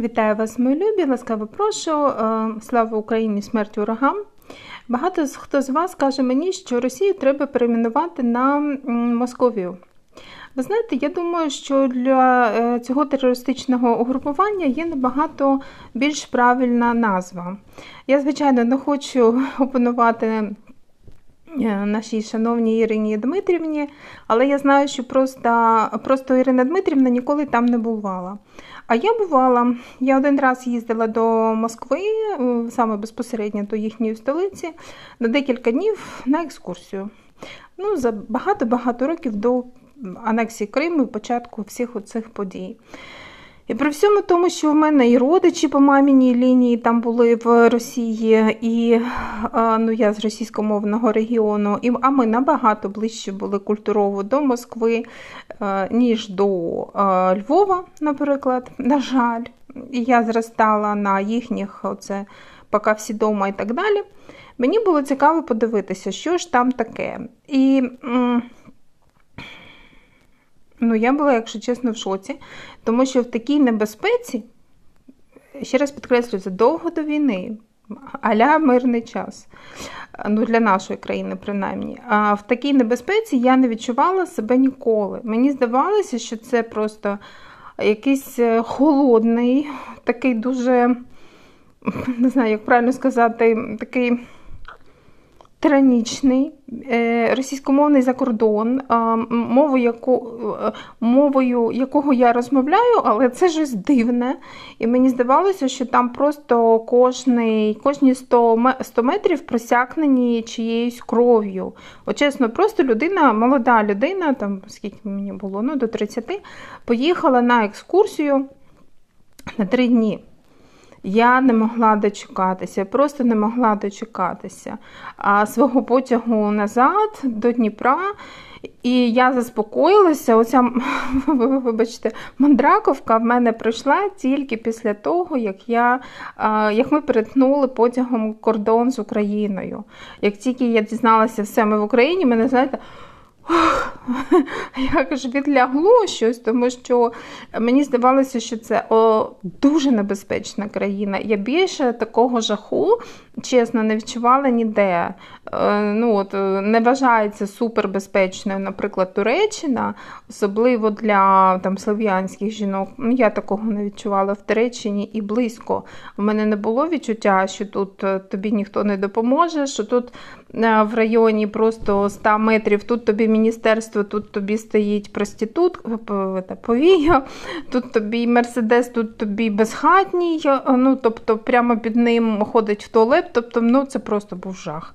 Вітаю вас, мої любі! Ласкаво прошу. Е, Слава Україні! Смерть ворогам! Багато хто з вас каже мені, що Росію треба перейменувати на Московію. Ви знаєте, я думаю, що для е, цього терористичного угрупування є набагато більш правильна назва. Я, звичайно, не хочу опанувати е, нашій шановній Ірині Дмитрівні, але я знаю, що просто, просто Ірина Дмитрівна ніколи там не бувала. А я бувала, я один раз їздила до Москви, е, саме безпосередньо до їхньої столиці, на декілька днів на екскурсію. Ну, За багато-багато років до анексії Криму і початку всіх оцих подій. І при всьому тому, що в мене і родичі по маміній лінії там були в Росії, і ну, я з російськомовного регіону, і, а ми набагато ближче були культурово до Москви, ніж до Львова, наприклад, на жаль. І я зростала на їхніх, оце поки всі дома і так далі. Мені було цікаво подивитися, що ж там таке. І Ну, я була, якщо чесно, в шоці, тому що в такій небезпеці, ще раз підкреслюю, задовго до війни, аля мирний час, ну для нашої країни, принаймні. А в такій небезпеці я не відчувала себе ніколи. Мені здавалося, що це просто якийсь е, холодний, такий дуже, не знаю, як правильно сказати, такий тиранічний, е, російськомовний закордон, мовою, яку, е, мовою якого я розмовляю, але це щось дивне. І мені здавалося, що там просто кожний, кожні 100 100 метрів просякнені чиєюсь кров'ю. От чесно, просто людина, молода людина, там скільки мені було, ну до 30, поїхала на екскурсію на три дні. Я не могла дочекатися, просто не могла дочекатися а свого потягу назад до Дніпра. І я заспокоїлася. Оця, вибачте, мандраковка в мене прийшла тільки після того, як я, як ми перетнули потягом кордон з Україною. Як тільки я дізналася все ми в Україні, мене знаєте. як ж відлягло щось, тому що мені здавалося, що це о, дуже небезпечна країна. Я більше такого жаху, чесно, не відчувала ніде. Е, ну, от, Не вважається супербезпечною, наприклад, Туреччина, особливо для там, слов'янських жінок. Ну, я такого не відчувала в Туреччині і близько. У мене не було відчуття, що тут е, тобі ніхто не допоможе, що тут е, в районі просто 100 метрів тут тобі міністерство, тут тобі стоїть проститут, повія, тут тобі мерседес, тут тобі безхатній, ну, тобто прямо під ним ходить в туалет, тобто ну, це просто був жах.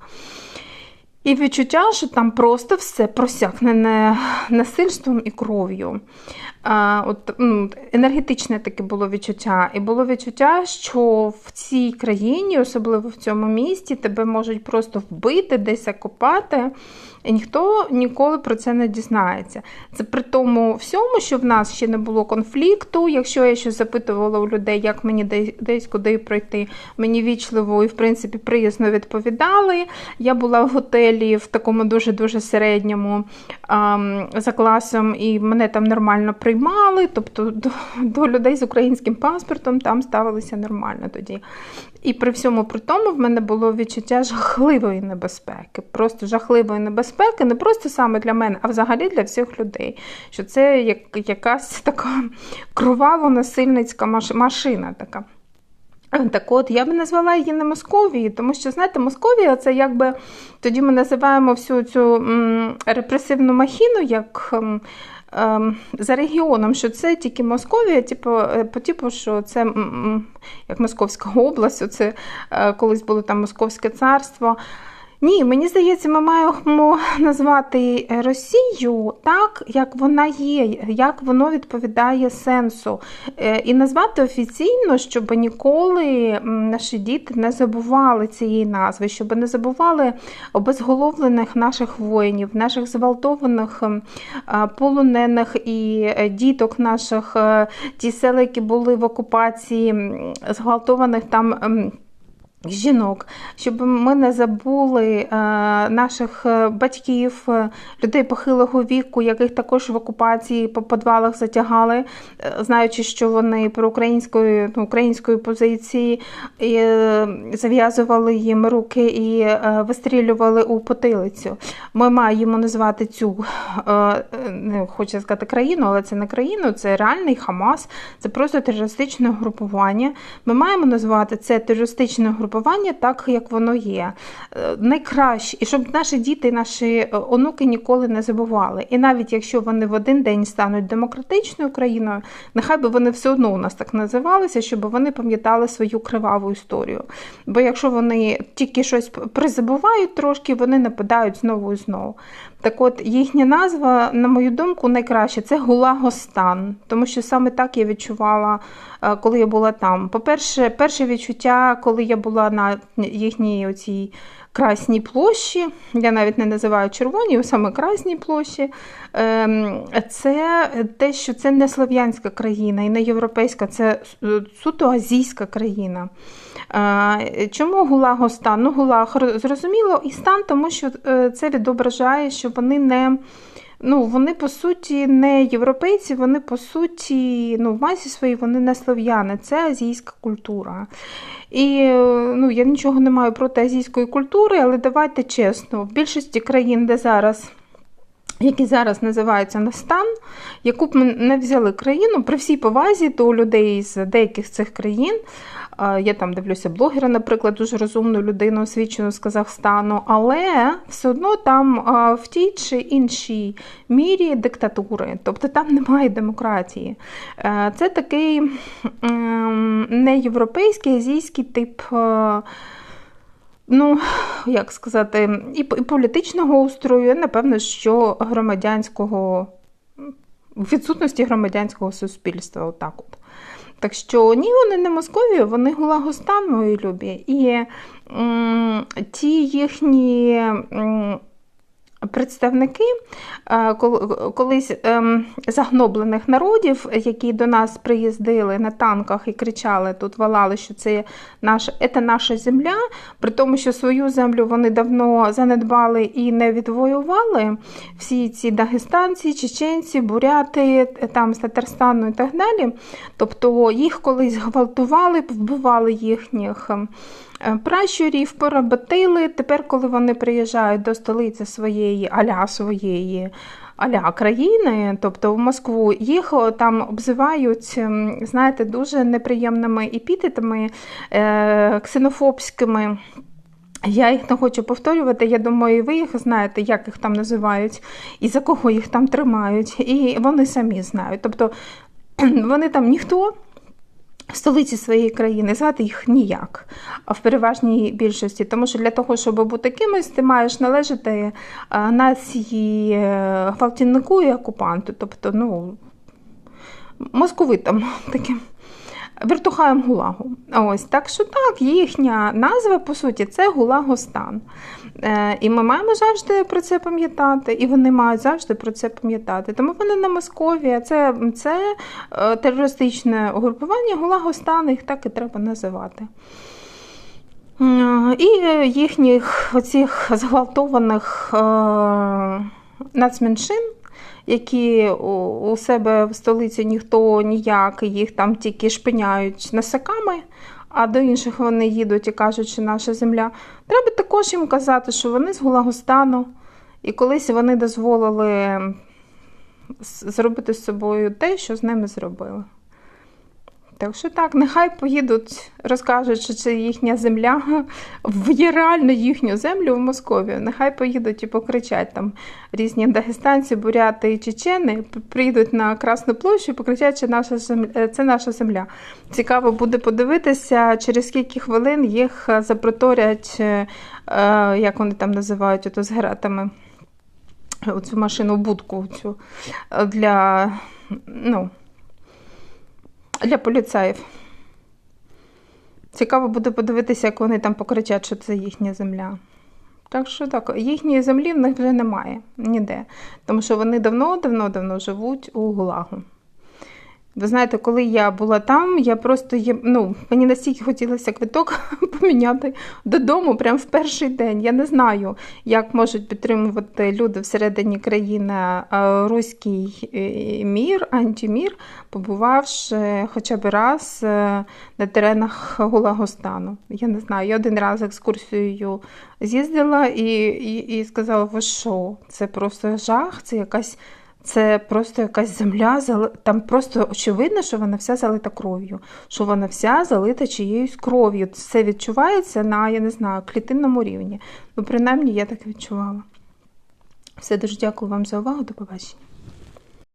І відчуття, що там просто все просякнене насильством і кров'ю. А, от, ну, Енергетичне таке було відчуття. І було відчуття, що в цій країні, особливо в цьому місті, тебе можуть просто вбити, десь окопати. І ніхто ніколи про це не дізнається. Це при тому всьому, що в нас ще не було конфлікту. Якщо я щось запитувала у людей, як мені десь куди пройти, мені вічливо і в принципі приязно відповідали. Я була в готелі в такому дуже-дуже середньому ем, за класом, і мене там нормально приймали. Тобто до, до людей з українським паспортом там ставилися нормально тоді. І при всьому при тому в мене було відчуття жахливої небезпеки, просто жахливої небезпеки, не просто саме для мене, а взагалі для всіх людей. Що це як, якась така кроваво-насильницька машина така. Так от, я би назвала її не Московією, тому що, знаєте, Московія це якби тоді ми називаємо всю цю м, репресивну махіну як м, за регіоном, що це тільки Московія, типу, е, типу, що це як Московська область, це е, колись було там Московське царство. Ні, мені здається, ми маємо назвати Росію так, як вона є, як воно відповідає сенсу. Е, і назвати офіційно, щоб ніколи наші діти не забували цієї назви, щоб не забували обезголовлених наших воїнів, наших зґвалтованих полонених і е, діток наших, е, ті сели, які були в окупації, зґвалтованих там. Жінок, щоб ми не забули е, наших е, батьків, е, людей похилого віку, яких також в окупації по подвалах затягали, знаючи, що вони про української ну, української позиції зав'язували їм руки і вистрілювали у потилицю. Ми маємо назвати цю не хочу сказати країну, але це не країну, це реальний Хамас, це просто терористичне групування. Ми маємо назвати це терористичне групування так, як воно є. Е, найкраще, і щоб наші діти, наші е, онуки ніколи не забували. І навіть якщо вони в один день стануть демократичною країною, нехай би вони все одно у нас так називалися, щоб вони пам'ятали свою криваву історію. Бо якщо вони тільки щось призабувають трошки, вони нападають знову і знову. Так от їхня назва, на мою думку, найкраще це Гулагостан, тому що саме так я відчувала, е, коли я була там. По-перше, перше відчуття, коли я була на їхній оцій красній площі, я навіть не називаю червоні, саме красній площі, ем, це те, що це не слов'янська країна і не європейська, це суто азійська країна. Чому Гулаго стан? Ну, Гулаг зрозуміло, і стан, тому що е, це відображає, що вони не. Ну, вони по суті не європейці, вони по суті, ну, в масі своїй вони не слов'яни, це азійська культура. І ну, я нічого не маю проти азійської культури, але давайте чесно, в більшості країн, де зараз. Які зараз називаються на стан, яку б ми не взяли країну при всій повазі до людей з деяких цих країн, я там дивлюся блогера, наприклад, дуже розумну людину, освічену з Казахстану, але все одно там в тій чи іншій мірі диктатури, тобто там немає демократії. Е, це такий не європейський, азійський тип. Ну, як сказати, і політичного устрою, напевно, що громадянського відсутності громадянського суспільства. Отак от. Так що ні, вони не Московії, вони Гулагостан, мої любі. І м, ті їхні. М, представники е, колись ем, загноблених народів, які до нас приїздили на танках і кричали тут, валали, що це наша, це наша земля, при тому, що свою землю вони давно занедбали і не відвоювали. Всі ці дагестанці, чеченці, буряти, там з Татарстану і так далі. Тобто їх колись гвалтували, вбивали їхніх. Е, пращурів поработили. Тепер, коли вони приїжджають до столиці своєї аля своєї аля країни, тобто в Москву, їх там обзивають, знаєте, дуже неприємними епітетами, е, ксенофобськими. Я їх не хочу повторювати. Я думаю, ви їх знаєте, як їх там називають і за кого їх там тримають, і вони самі знають. Тобто вони там ніхто столиці своєї країни, звати їх ніяк, в переважній більшості. Тому що для того, щоб бути кимось, ти маєш належати е, нації е, гвалтівнику і окупанту, тобто, ну, московитам таким. Вертухаєм Гулагу. Ось так що так, їхня назва, по суті, це Гулагостан. Е, І ми маємо завжди про це пам'ятати, і вони мають завжди про це пам'ятати. Тому вони на Московія, це це е, терористичне угрупування Гулагостан, їх так і треба називати. І їхніх оцих зґвалтованих е, нацменшин які у себе в столиці ніхто ніяк, їх там тільки шпиняють насаками, а до інших вони їдуть і кажуть, що наша земля. Треба також їм казати, що вони з Гулагостану, і колись вони дозволили зробити з собою те, що з ними зробили. Так що так, нехай поїдуть, розкажуть, що це їхня земля, є реально їхню землю в Московію. Нехай поїдуть і покричать там різні дагестанці, буряти і чечени, прийдуть на Красну площу і покричать, що наша земля, е, це наша земля. Цікаво буде подивитися, через скільки хвилин їх запроторять, е, е, як вони там називають, ото з гратами, оцю машину будку цю для. ну, для поліцаїв. Цікаво буде подивитися, як вони там покричать, що це їхня земля. Так що так, їхньої землі в них вже немає ніде. Тому що вони давно-давно-давно живуть у Гулагу. Ви знаєте, коли я була там, я просто ну, мені настільки хотілося квиток поміняти додому прямо в перший день. Я не знаю, як можуть підтримувати люди всередині країни е, руський е, мір, антимір, побувавши хоча б раз е, на теренах Гулагостану. Я не знаю, я один раз екскурсією з'їздила і, і, і сказала, ви що, це просто жах, це якась. Це просто якась земля, там просто очевидно, що вона вся залита кров'ю, що вона вся залита чиєюсь кров'ю. Це відчувається на, я не знаю, клітинному рівні. Ну, принаймні, я так відчувала. Все, дуже дякую вам за увагу. До побачення.